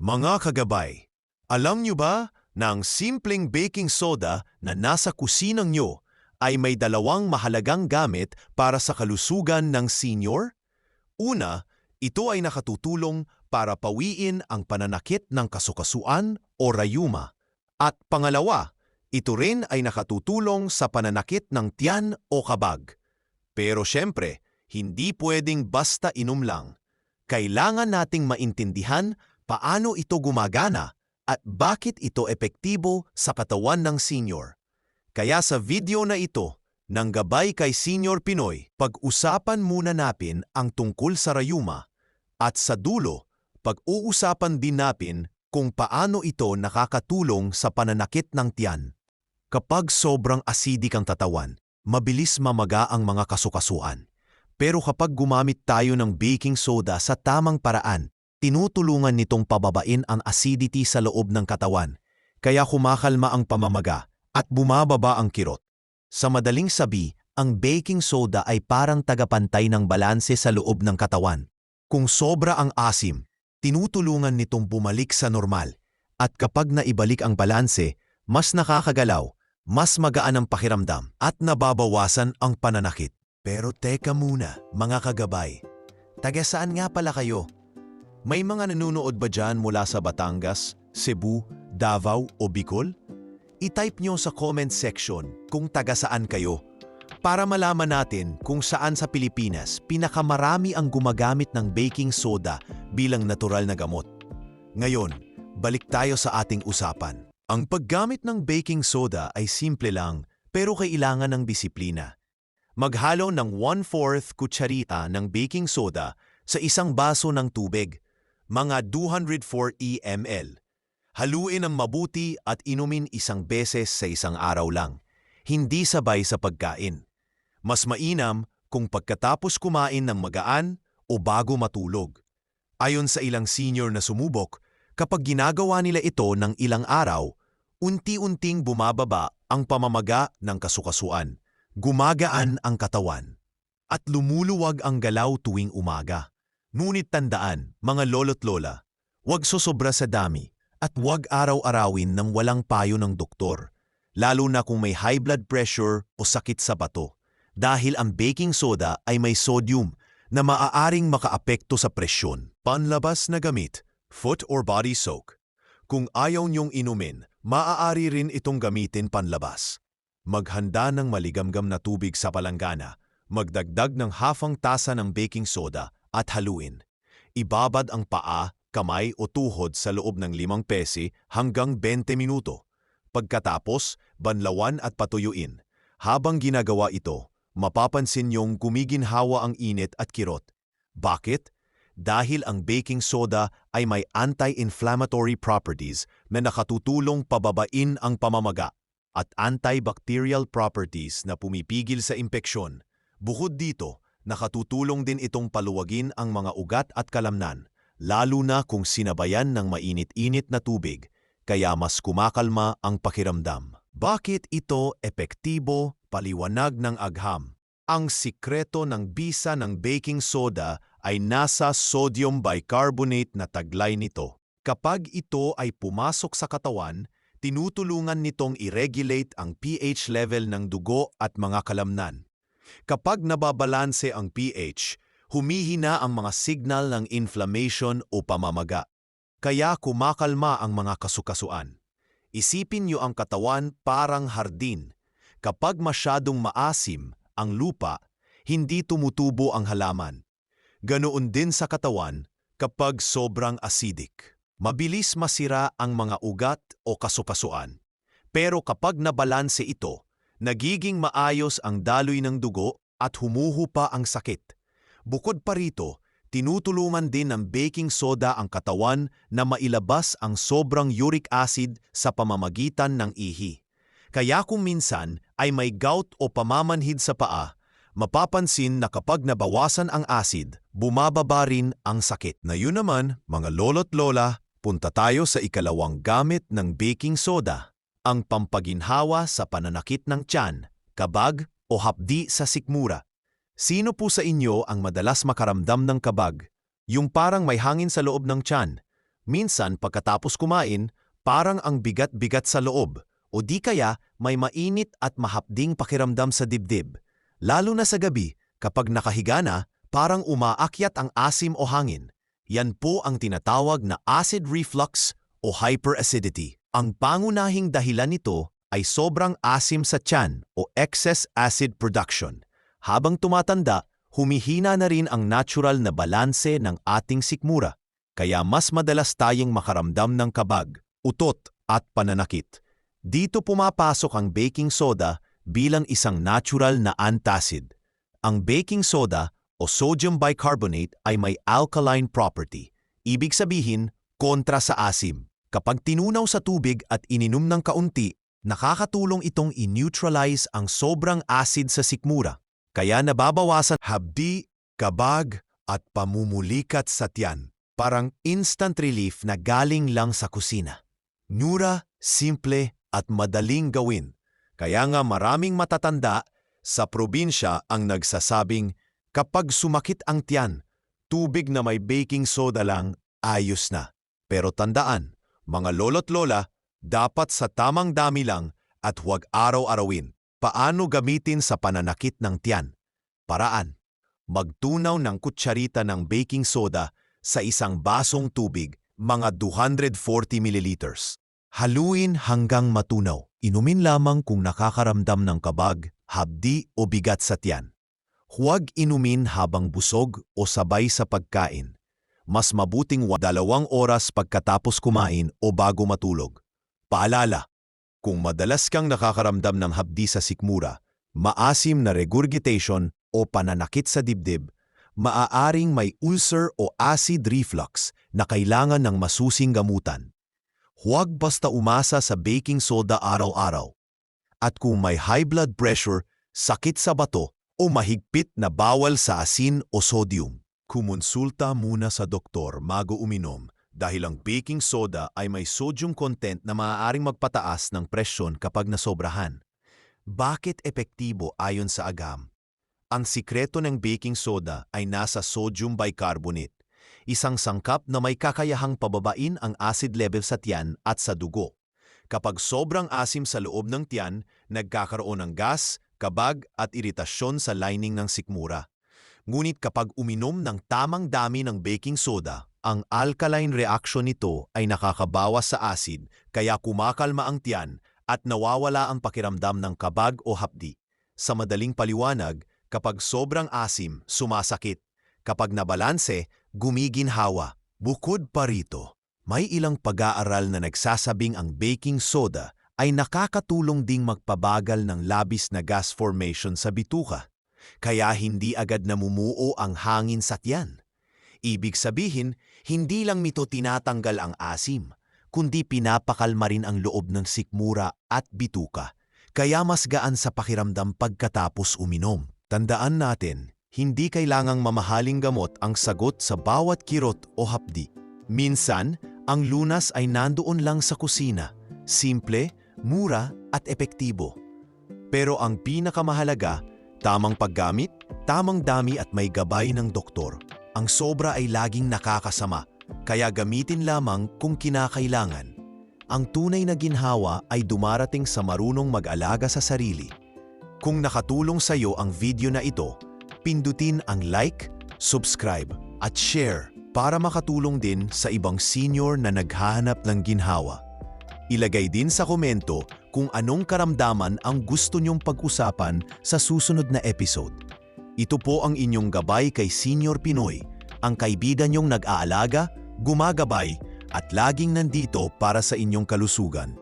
Mga kagabay, alam nyo ba na ang simpleng baking soda na nasa kusinang nyo ay may dalawang mahalagang gamit para sa kalusugan ng senior? Una, ito ay nakatutulong para pawiin ang pananakit ng kasukasuan o rayuma. At pangalawa, ito rin ay nakatutulong sa pananakit ng tiyan o kabag. Pero syempre, hindi pwedeng basta inom lang. Kailangan nating maintindihan paano ito gumagana at bakit ito epektibo sa katawan ng senior. Kaya sa video na ito, ng gabay kay Senior Pinoy, pag-usapan muna natin ang tungkol sa rayuma at sa dulo, pag-uusapan din natin kung paano ito nakakatulong sa pananakit ng tiyan. Kapag sobrang acidic ang tatawan, mabilis mamaga ang mga kasukasuan. Pero kapag gumamit tayo ng baking soda sa tamang paraan, tinutulungan nitong pababain ang acidity sa loob ng katawan, kaya kumakalma ang pamamaga at bumababa ang kirot. Sa madaling sabi, ang baking soda ay parang tagapantay ng balanse sa loob ng katawan. Kung sobra ang asim, tinutulungan nitong bumalik sa normal. At kapag naibalik ang balanse, mas nakakagalaw, mas magaan ang pakiramdam at nababawasan ang pananakit. Pero teka muna, mga kagabay. Taga saan nga pala kayo? May mga nanonood ba dyan mula sa Batangas, Cebu, Davao o Bicol? I-type nyo sa comment section kung taga saan kayo para malaman natin kung saan sa Pilipinas pinakamarami ang gumagamit ng baking soda bilang natural na gamot. Ngayon, balik tayo sa ating usapan. Ang paggamit ng baking soda ay simple lang pero kailangan ng disiplina. Maghalo ng 1-4 kutsarita ng baking soda sa isang baso ng tubig, mga 204 ml. Haluin ng mabuti at inumin isang beses sa isang araw lang, hindi sabay sa pagkain. Mas mainam kung pagkatapos kumain ng magaan o bago matulog. Ayon sa ilang senior na sumubok, kapag ginagawa nila ito ng ilang araw, unti-unting bumababa ang pamamaga ng kasukasuan, gumagaan ang katawan, at lumuluwag ang galaw tuwing umaga. Ngunit tandaan, mga lolo't lola, huwag sosobra sa dami at huwag araw-arawin ng walang payo ng doktor, lalo na kung may high blood pressure o sakit sa bato dahil ang baking soda ay may sodium na maaaring makaapekto sa presyon. Panlabas na gamit, foot or body soak. Kung ayaw niyong inumin, maaari rin itong gamitin panlabas. Maghanda ng maligamgam na tubig sa palanggana, magdagdag ng hafang tasa ng baking soda at haluin. Ibabad ang paa, kamay o tuhod sa loob ng limang pesi hanggang 20 minuto. Pagkatapos, banlawan at patuyuin. Habang ginagawa ito, mapapansin niyong gumiginhawa ang init at kirot. Bakit? Dahil ang baking soda ay may anti-inflammatory properties na nakatutulong pababain ang pamamaga at antibacterial properties na pumipigil sa impeksyon. Bukod dito, nakatutulong din itong paluwagin ang mga ugat at kalamnan, lalo na kung sinabayan ng mainit-init na tubig, kaya mas kumakalma ang pakiramdam. Bakit ito epektibo paliwanag ng agham. Ang sikreto ng bisa ng baking soda ay nasa sodium bicarbonate na taglay nito. Kapag ito ay pumasok sa katawan, tinutulungan nitong i-regulate ang pH level ng dugo at mga kalamnan. Kapag nababalanse ang pH, humihina ang mga signal ng inflammation o pamamaga. Kaya kumakalma ang mga kasukasuan. Isipin niyo ang katawan parang hardin. Kapag masyadong maasim ang lupa, hindi tumutubo ang halaman. Ganoon din sa katawan kapag sobrang acidic. Mabilis masira ang mga ugat o kasukasuan. Pero kapag nabalanse ito, nagiging maayos ang daloy ng dugo at humuhupa ang sakit. Bukod pa rito, tinutulungan din ng baking soda ang katawan na mailabas ang sobrang uric acid sa pamamagitan ng ihi. Kaya kung minsan ay may gout o pamamanhid sa paa, mapapansin na kapag nabawasan ang acid, bumababa rin ang sakit. Na yun naman, mga lolo't lola, punta tayo sa ikalawang gamit ng baking soda, ang pampaginhawa sa pananakit ng tiyan, kabag o hapdi sa sikmura. Sino po sa inyo ang madalas makaramdam ng kabag? Yung parang may hangin sa loob ng tiyan, Minsan pagkatapos kumain, parang ang bigat-bigat sa loob o di kaya may mainit at mahapding pakiramdam sa dibdib. Lalo na sa gabi, kapag nakahiga na, parang umaakyat ang asim o hangin. Yan po ang tinatawag na acid reflux o hyperacidity. Ang pangunahing dahilan nito ay sobrang asim sa tiyan o excess acid production. Habang tumatanda, humihina na rin ang natural na balanse ng ating sikmura, kaya mas madalas tayong makaramdam ng kabag, utot at pananakit. Dito pumapasok ang baking soda bilang isang natural na antacid. Ang baking soda o sodium bicarbonate ay may alkaline property, ibig sabihin kontra sa asim. Kapag tinunaw sa tubig at ininom ng kaunti, nakakatulong itong i-neutralize ang sobrang acid sa sikmura, kaya nababawasan habdi, kabag at pamumulikat sa tiyan. Parang instant relief na galing lang sa kusina. Nyura, simple at madaling gawin. Kaya nga maraming matatanda sa probinsya ang nagsasabing kapag sumakit ang tiyan, tubig na may baking soda lang, ayos na. Pero tandaan, mga lolo't lola, dapat sa tamang dami lang at huwag araw-arawin. Paano gamitin sa pananakit ng tiyan? Paraan. Magtunaw ng kutsarita ng baking soda sa isang basong tubig, mga 240 ml. Haluin hanggang matunaw. Inumin lamang kung nakakaramdam ng kabag, habdi o bigat sa tiyan. Huwag inumin habang busog o sabay sa pagkain mas mabuting wa dalawang oras pagkatapos kumain o bago matulog. Paalala, kung madalas kang nakakaramdam ng habdi sa sikmura, maasim na regurgitation o pananakit sa dibdib, maaaring may ulcer o acid reflux na kailangan ng masusing gamutan. Huwag basta umasa sa baking soda araw-araw. At kung may high blood pressure, sakit sa bato o mahigpit na bawal sa asin o sodium, Kumonsulta muna sa doktor bago uminom dahil ang baking soda ay may sodium content na maaaring magpataas ng presyon kapag nasobrahan. Bakit epektibo ayon sa agam? Ang sikreto ng baking soda ay nasa sodium bicarbonate, isang sangkap na may kakayahang pababain ang acid level sa tiyan at sa dugo. Kapag sobrang asim sa loob ng tiyan, nagkakaroon ng gas, kabag at iritasyon sa lining ng sikmura. Ngunit kapag uminom ng tamang dami ng baking soda, ang alkaline reaction nito ay nakakabawas sa acid kaya kumakalma ang tiyan at nawawala ang pakiramdam ng kabag o hapdi. Sa madaling paliwanag, kapag sobrang asim, sumasakit. Kapag nabalanse, gumiginhawa. Bukod pa rito, may ilang pag-aaral na nagsasabing ang baking soda ay nakakatulong ding magpabagal ng labis na gas formation sa bituka kaya hindi agad namumuo ang hangin sa tiyan. Ibig sabihin, hindi lang nito tinatanggal ang asim, kundi pinapakalma rin ang loob ng sikmura at bituka, kaya mas gaan sa pakiramdam pagkatapos uminom. Tandaan natin, hindi kailangang mamahaling gamot ang sagot sa bawat kirot o hapdi. Minsan, ang lunas ay nandoon lang sa kusina, simple, mura at epektibo. Pero ang pinakamahalaga Tamang paggamit, tamang dami at may gabay ng doktor. Ang sobra ay laging nakakasama, kaya gamitin lamang kung kinakailangan. Ang tunay na ginhawa ay dumarating sa marunong mag-alaga sa sarili. Kung nakatulong sa iyo ang video na ito, pindutin ang like, subscribe at share para makatulong din sa ibang senior na naghahanap ng ginhawa. Ilagay din sa komento kung anong karamdaman ang gusto niyong pag-usapan sa susunod na episode. Ito po ang inyong gabay kay Senior Pinoy, ang kaibigan niyong nag-aalaga, gumagabay, at laging nandito para sa inyong kalusugan.